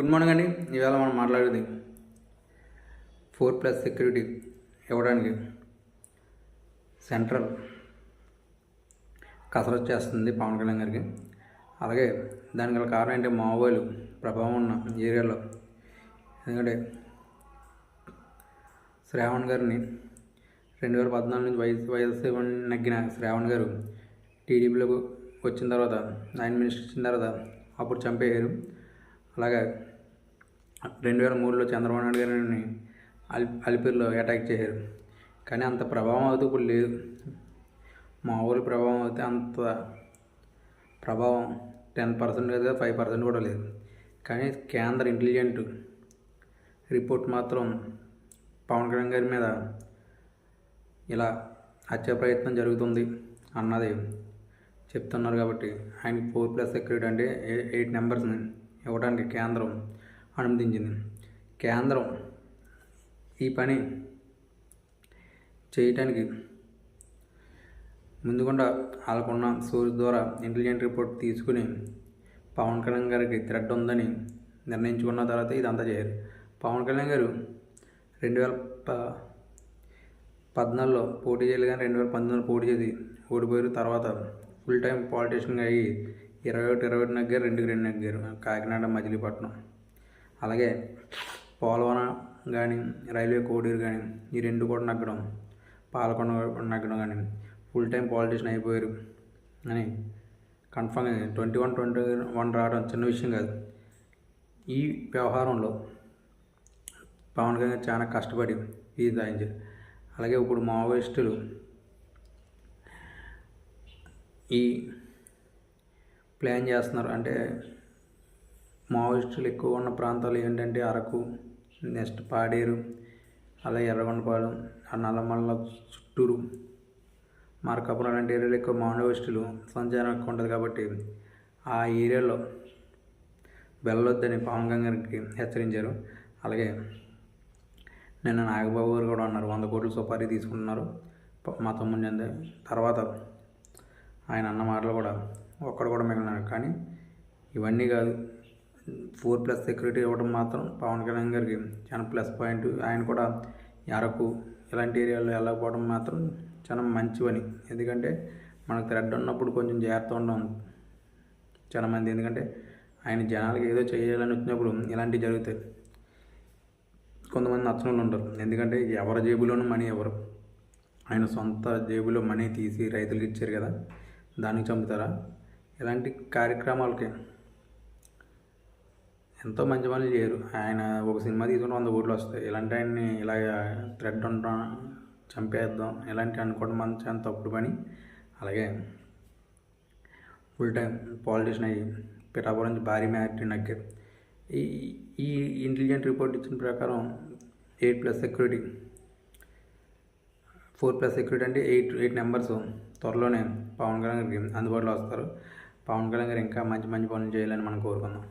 Good morning అండి. ఇవాళ మనం మాట్లాడేది ఫోర్ ప్లస్ సెక్యూరిటీ ఇవ్వడానికి సెంట్రల్ కసరత్తు చేస్తుంది పవన్ కళ్యాణ్ గారికి. అలాగే దానికి గల కారణం ఏంటి? మావోలు ప్రభావం ఉన్న ఏరియాలో. ఎందుకంటే శ్రావణ్ గారిని రెండు వేల పద్నాలుగు నుంచి వయసు వయసు నగ్గిన శ్రావణ్ గారు టీడీపీలోకి వచ్చిన తర్వాత నైన్ మినిస్టర్ ఇచ్చిన తర్వాత అప్పుడు చంపేశారు. అలాగే రెండు వేల మూడులో చంద్రబాబు నాయుడు గారిని అలి అలిపిరిలో అటాక్ చేశారు. కానీ అంత ప్రభావం అవుతూ ఇప్పుడు లేదు. మామూలు ప్రభావం అయితే అంత ప్రభావం టెన్ పర్సెంట్ లేదా ఫైవ్ పర్సెంట్ కూడా లేదు. కానీ కేంద్ర ఇంటెలిజెంట్ రిపోర్ట్ మాత్రం పవన్ కళ్యాణ్ గారి మీద ఇలా హత్య ప్రయత్నం జరుగుతుంది అన్నది చెప్తున్నారు కాబట్టి ఆయనకి ఫోర్ ప్లస్ సెక్యూరిటీ అంటే ఎయిట్ నెంబర్స్ని ఇవ్వడానికి కేంద్రం అనుమతించింది కేంద్రం ఈ పని చేయటానికి ముందుకుండా వాళ్ళకున్న సోర్స్ ద్వారా ఇంటెలిజెంట్ రిపోర్ట్ తీసుకుని పవన్ కళ్యాణ్ గారికి థ్రెడ్ ఉందని నిర్ణయించుకున్న తర్వాత ఇదంతా చేయరు పవన్ కళ్యాణ్ గారు రెండు వేల ప పద్నాలుగులో పోటీ చేయాలి కానీ రెండు వేల పంతొమ్మిదిలో పోటీ చేసి ఓడిపోయారు తర్వాత ఫుల్ టైం పాలిటీషియన్గా అయ్యి ఇరవై ఒకటి ఇరవై ఒకటి నగ్గారు రెండుకి రెండు నగ్గారు కాకినాడ మజిలీపట్నం అలాగే పోలవరం కానీ రైల్వే కోడూరు కానీ ఈ రెండు కూడా నగ్గడం పాలకొండ నగ్గడం కానీ ఫుల్ టైం పాలిటీషియన్ అయిపోయారు. అని confirm twenty one twenty one రావడం చిన్న విషయం కాదు. ఈ వ్యవహారంలో పవన్ కళ్యాణ్ చాలా కష్టపడి ఇది సాధించారు అలాగే ఇప్పుడు మావోయిస్టులు ఈ ప్లాన్ చేస్తున్నారు. అంటే మావోయిస్టులు ఎక్కువ ఉన్న ప్రాంతాలు ఏంటంటే అరకు నెక్స్ట్ పాడేరు అలాగే ఎర్రగొండపాలెం ఆ నల్లమల్ల చుట్టూరు. మార్కాపురం లాంటి ఏరియాలో ఎక్కువ మావోయిస్టులు సంచారం ఎక్కువ ఉంటుంది కాబట్టి ఆ ఏరియాలో వెళ్ళొద్దని పవన్ గంగారికి హెచ్చరించారు. అలాగే నిన్న నాగబాబు గారు కూడా ఉన్నారు వంద కోట్ల సుపారీ తీసుకుంటున్నారు మా తమ్ముని చెందే. తర్వాత ఆయన అన్న మాటలు కూడా ఒక్కడు కూడా మిగిలినారు కానీ ఇవన్నీ కాదు. ఫోర్ ప్లస్ సెక్యూరిటీ ఇవ్వడం మాత్రం పవన్ కళ్యాణ్ గారికి చాలా ప్లస్ పాయింట్. ఆయన కూడా అరకు ఇలాంటి ఏరియాలో వెళ్ళకపోవడం మాత్రం చాలా మంచి పని. ఎందుకంటే మనకు థ్రెడ్ ఉన్నప్పుడు కొంచెం జాగ్రత్త ఉండడం చాలా మంది. ఎందుకంటే ఆయన జనాలకి ఏదో చేయాలని వచ్చినప్పుడు ఇలాంటివి జరుగుతాయి. కొంతమంది నచ్చని ఉంటారు. ఎందుకంటే ఎవరి జేబులోనూ మనీ ఎవరు? ఆయన సొంత జేబులో మనీ తీసి రైతులకు ఇచ్చారు కదా దానికి చంపుతారా? ఇలాంటి కార్యక్రమాలకి ఎంతో మంచి పనులు చేయరు. ఆయన ఒక సినిమా తీసుకుంటే వంద కోట్లు వస్తాయి. ఇలాంటి ఆయన్ని ఇలాగ థ్రెడ్ ఉంటాం చంపేద్దాం ఇలాంటి అనుకోవడం మన చాలా తప్పుడు పని. అలాగే ఫుల్ టైం పాలిటిషన్ అయ్యి పిఠాపురం నుంచి భారీ మ్యారిటీ నగ్గారు ఈ ఈ ఇంటెలిజెంట్ రిపోర్ట్ ఇచ్చిన ప్రకారం eight plus security four plus security అంటే ఎయిట్ ఎయిట్ నెంబర్స్ త్వరలోనే పవన్ కళ్యాణ్ గారికి అందుబాటులో వస్తారు. పవన్ కళ్యాణ్ గారు ఇంకా మంచి మంచి పనులు చేయాలని మనం కోరుకుందాం.